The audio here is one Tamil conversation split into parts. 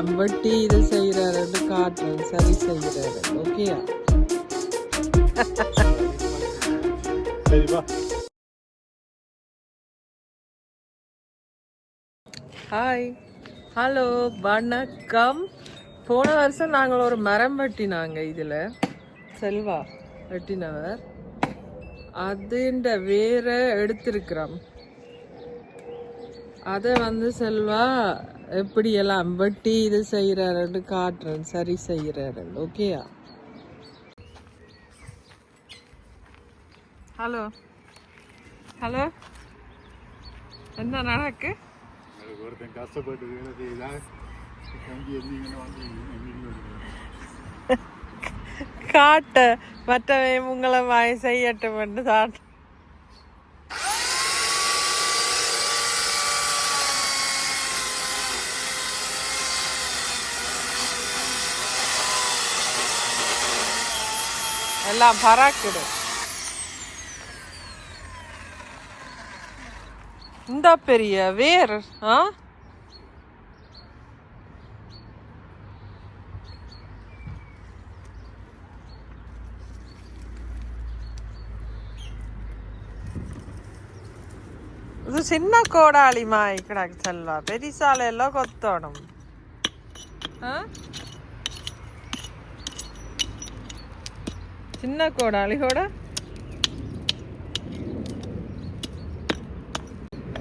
எல்லாம் வெட்டி இது செய்யறாரு காட்டுறேன் சரி ஓகேயா? சரி வா ஹாய் ஹலோ வணக்கம். போன வருஷம் நாங்கள் ஒரு மரம் வெட்டினாங்க இதில். செல்வா? வெட்டினவர். அதுன்ற வேற எடுத்திருக்கிறோம். அதை வந்து செல்வா எப்படியெல்லாம் வெட்டி இது செய்கிறாருன்னு காட்டுறேன் சரி செய்கிறாரு ஓகேயா ஹலோ ஹலோ என்ன நடக்கு? ஒருத்தன் கஷ்டப்பட்டு வேலை செய்தா காட்ட. மற்றவை உங்களை வாய் செய்யட்டும் தான். எல்லாம் பராக்கிடும் இந்த பெரிய வேர் ஆ? இது சின்ன கோடாளிமா இக்கடாக்கு செல்வா. எல்லாம் கொத்தணும். ஆ? చిన్న కోడాలి కూడా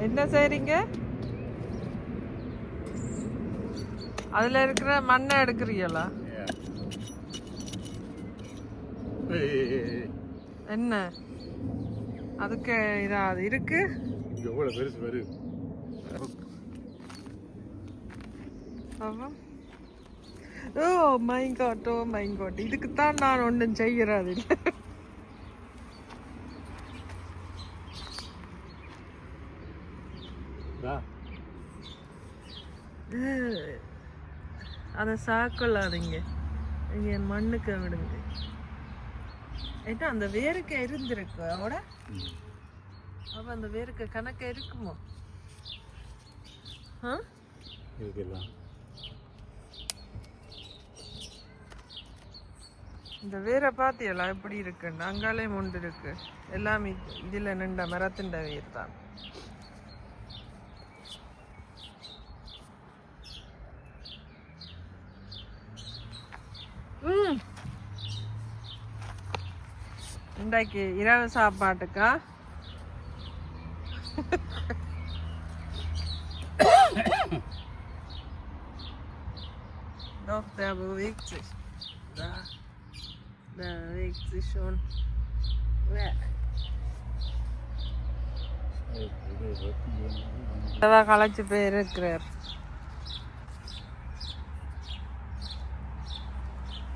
என்ன செய்றீங்க அதுல இருக்கிற மண்ணை எடுக்கிறீங்களா என்ன அதுக்கு இதா அது இருக்கு இங்கே எவ்வளோ பெருசு வரு ஆமா ஓ my God oh my God இதுக்கு தான் நான் ஒன்றும் வா. அதை சாக்கொள்ளாதீங்க. இங்க மண்ணுக்கு விடுங்க. ஏன்னா அந்த வேருக்கு இருந்திருக்கு. அவட? அப்ப அந்த வேருக்கு கணக்கு இருக்குமோ? ஆ? இதுக்கெல்லாம் இந்த வேரை பார்த்தியெல்லாம் எப்படி இருக்குன்னு அங்காலே முண்டு இருக்கு. எல்லாம் இதில் நின்ற மரத்தின் வேர் தான். இன்றைக்கு இரவு சாப்பாட்டுக்கா? Doch, der bewegt sich. Schon. Ja. அதான் களைச்சு போய் இருக்கிறார்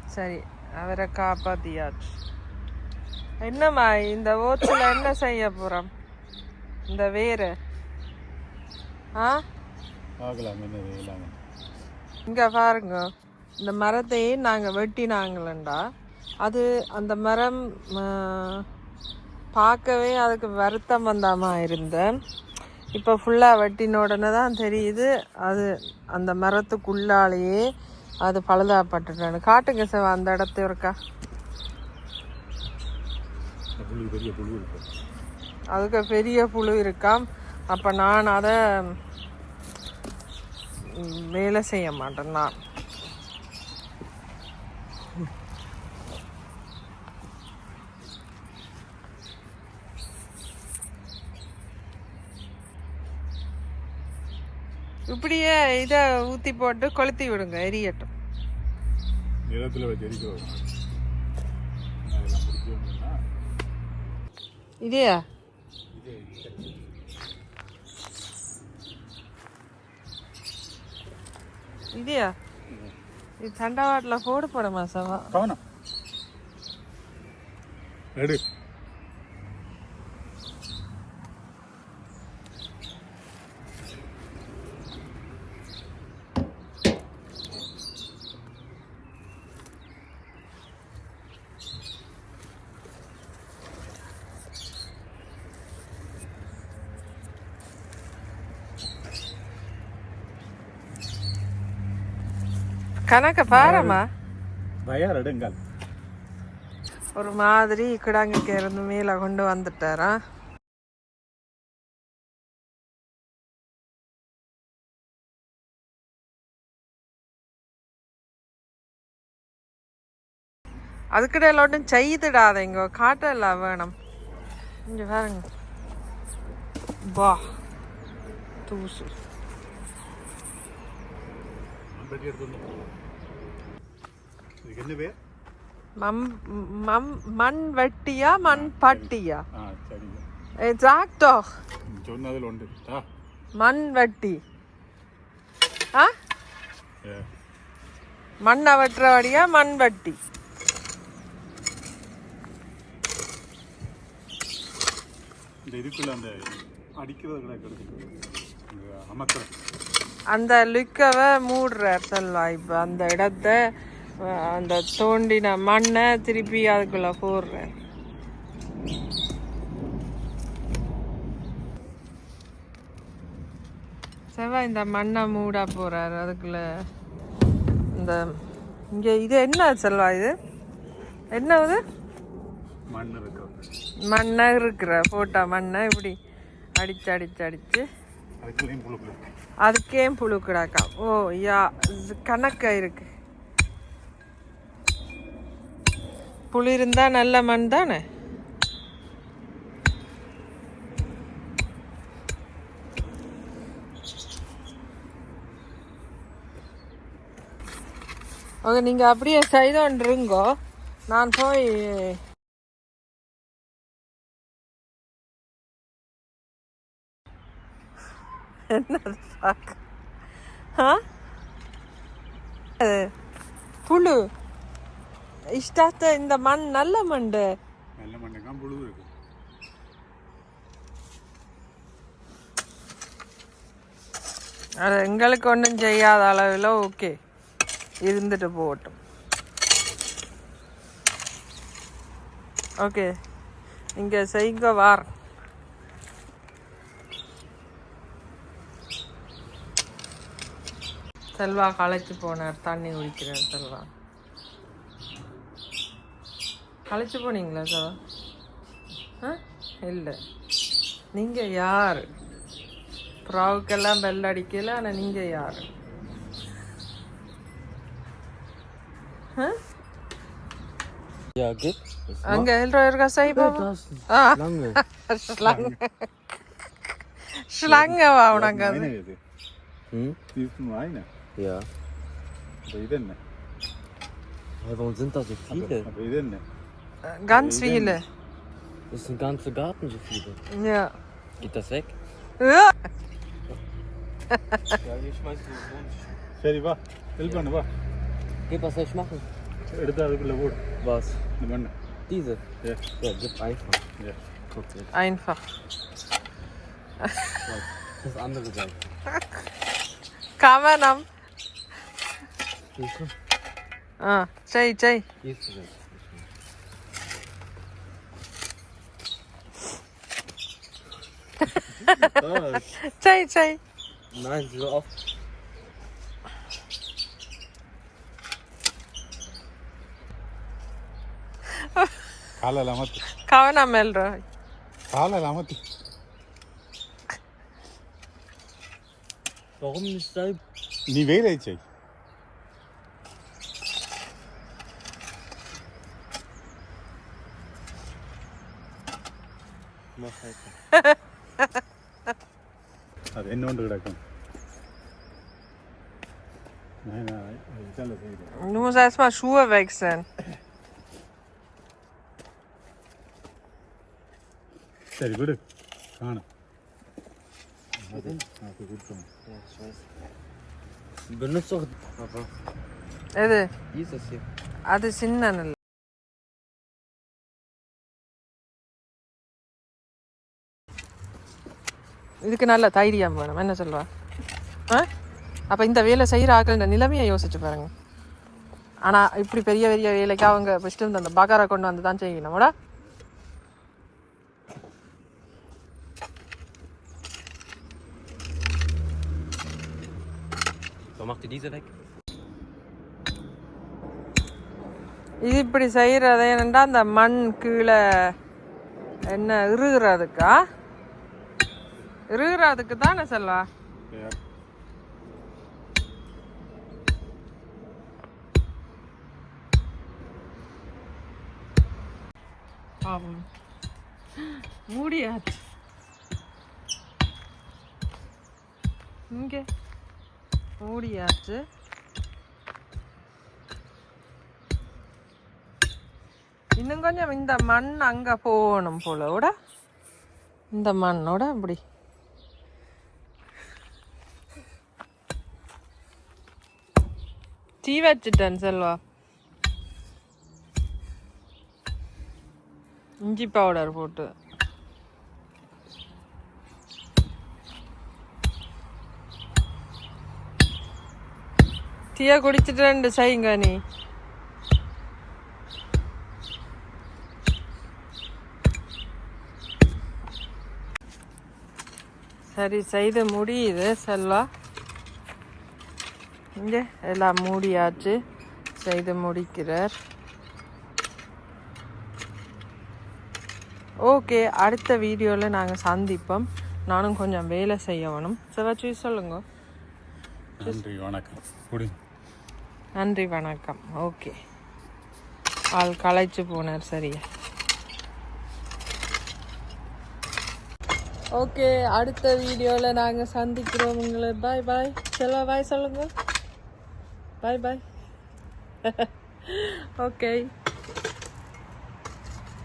சரி அவரை காப்பாத்தியாச்சு. என்னம்மா இந்த ஓட்ஸில் என்ன செய்ய போறோம்? இந்த வேறு. ஆ? இங்க பாருங்க இந்த மரத்தையே நாங்க வெட்டினாங்களேண்டா. அது அந்த மரம் பார்க்கவே அதுக்கு வருத்தம் வந்தாமா இருந்தேன் இப்போ ஃபுல்லாக வெட்டின உடனே தான் தெரியுது அது அந்த மரத்துக்குள்ளாலேயே அது பழுதாப்பட்டுட்டானு காட்டுங்க சார் அந்த இடத்த இருக்கா. அதுக்கு பெரிய புழு இருக்காம் அப்போ நான் அதை வேலை செய்ய மாட்டேன் நான். இப்படியே இதை ஊற்றி போட்டு கொளுத்தி விடுங்க எரியட்டும். நிலத்தில் வச்சு எரிக்க வரும் அதெல்லாம் பிடிச்சோம்னா இதையா? இது இதையா இது தண்டவாட்டில் போட போட மாசவா கவனம். பாரம்மா. வயார் எடுங்கள் ஒரு மாதிரி கிடாங்கிக்க இருந்து மேலே கொண்டு வந்துட்டாரா? அதுக்கிடையில் ஒன்றும் செய்துடாதீங்க காட்டல வேணும். இங்கே பாருங்க. பா தூசு. பெட்டி எடுத்து இதுக்கு என்ன பேர் மம் மம் மண் வெட்டியா மண் பட்டியா doch சொன்னதில் உண்டு ஆ மண் வெட்டி ஆ ஏ மண்ணை வெட்டுறபடியா மண் வெட்டி இந்த இதுக்குள்ள அந்த அடிக்கிறது கூட கிடைக்குது இந்த அமர்த்துறது அந்த லுக்கவை மூடுறார் செல்வா இப்போ அந்த இடத்த அந்த தோண்டின மண்ணை திருப்பி அதுக்குள்ள போடுறார். செவ்வாய் இந்த மண்ணை மூட போறாரு அதுக்குள்ள. இந்த இங்க இது என்ன செல்வா இது? என்ன இது மண் இருக்கிறது மண்ணை இருக்கிற போட்டா மண்ணை இப்படி அடிச்சு அடிச்சு அடிச்சு. அதுக்குள்ளேயும் புழு அதுக்கே புழு ஓ யா இது கணக்கா இருக்கு. புழு இருந்தா நல்ல மண் தானே? ஓகே நீங்கள் அப்படியே செய்தோன்றிருங்கோ நான் போய் ஆ அது புழு. இஷ்டாத்த இந்த மண் நல்ல மண்டு. நல்ல மண்ணுக்கான் புழு இருக்கு. அது எங்களுக்கு ஒன்றும் செய்யாத அளவில் ஓகே. இருந்துட்டு போகட்டும். ஓகே. இங்கே செய்க வார். செல்வா களைச்சு போனார். தண்ணி குடிக்கிறார் செல்வா. களைச்சு போனீங்களா சார் ஆ? இல்லை. நீங்கள் யார்? ப்ராவுக்கெல்லாம் பெல் அடிக்கல ஆனால் நீங்கள் யார்? அங்கே எல்ரோ இருக்கா? சை பாபா. ஆ. lange. ஸ்லங். ஸ்லங்கவா உனக்கு அது? இது Ja. Aber ich Beydenle. Hä, warum sind da so viele? Aber ich bin nicht. Äh, ganz viele. Das ist ein ganzer Garten, so viele. Ja. Geht das weg? Ja. ശരി വാ den വാ Gib, was Was soll ich machen? Was? ഇത് മണ്ണ് Diese? Ja. Ja, gib einfach. Ja. Guck jetzt. Einfach. Das andere Seite. Kameram. Kuchen. Ah, thee, thee. Hier te zo, Twee, twee. Nee, het is wel af. Kale lamati. Kauw na melro. Kale lamati. Waarom is dat? Niet weer eentje. ಅದು ಇನ್ನೊಂದು ಗಿಡಕ್ಕೆ Du musst erstmal Schuhe wechseln. Sehr gut. Schade. Benutzt doch. Papa. Ede. Wie ist ശരി hier? Ah, ഇത് sind dann. இதுக்கு நல்ல தைரியம் வேணும். என்ன சொல்லுவா? ஆ? அப்போ இந்த வேலை செய்கிற ஆக்கள் இந்த நிலைமையை யோசிச்சு பாருங்க. ஆனால் இப்படி பெரிய பெரிய வேலைக்கு அவங்க ஃபஸ்ட்டு இந்த பகாரை கொண்டு வந்து தான் செய்யணும்டா? இது இப்படி செய்கிறது என்னண்டா அந்த மண் கீழே என்ன இறுகிறதுக்கா? இறுகிறதுக்கு தானே செல்வா. பாவம். மூடியாச்சு. இங்கே. மூடியாச்சு. இன்னும் கொஞ்சம் இந்த மண் அங்க போகணும் போல விட இந்த மண்ணோட அப்படி. தீ வச்சுட்டேன் செல்வா. இஞ்சி பவுடர் போட்டு. டீயை குடிச்சிட்டு செய்யுங்க நீ. சரி செய்து முடியுது செல்வா. இங்கே எல்லாம் மூடியாச்சு. செய்து முடிக்கிறார். ஓகே அடுத்த வீடியோவில் நாங்கள் சந்திப்போம். நானும் கொஞ்சம் வேலை செய்யணும் சிவாச்சி சொல்லுங்க. நன்றி வணக்கம். நன்றி வணக்கம். ஓகே. ஆள் களைச்சு போனார் சரியா. ஓகே அடுத்த வீடியோவில் நாங்கள் சந்திக்கிறோம் உங்களை. பாய் பாய். செல்வா பாய் சொல்லுங்க. பாய் பாய் ஓகே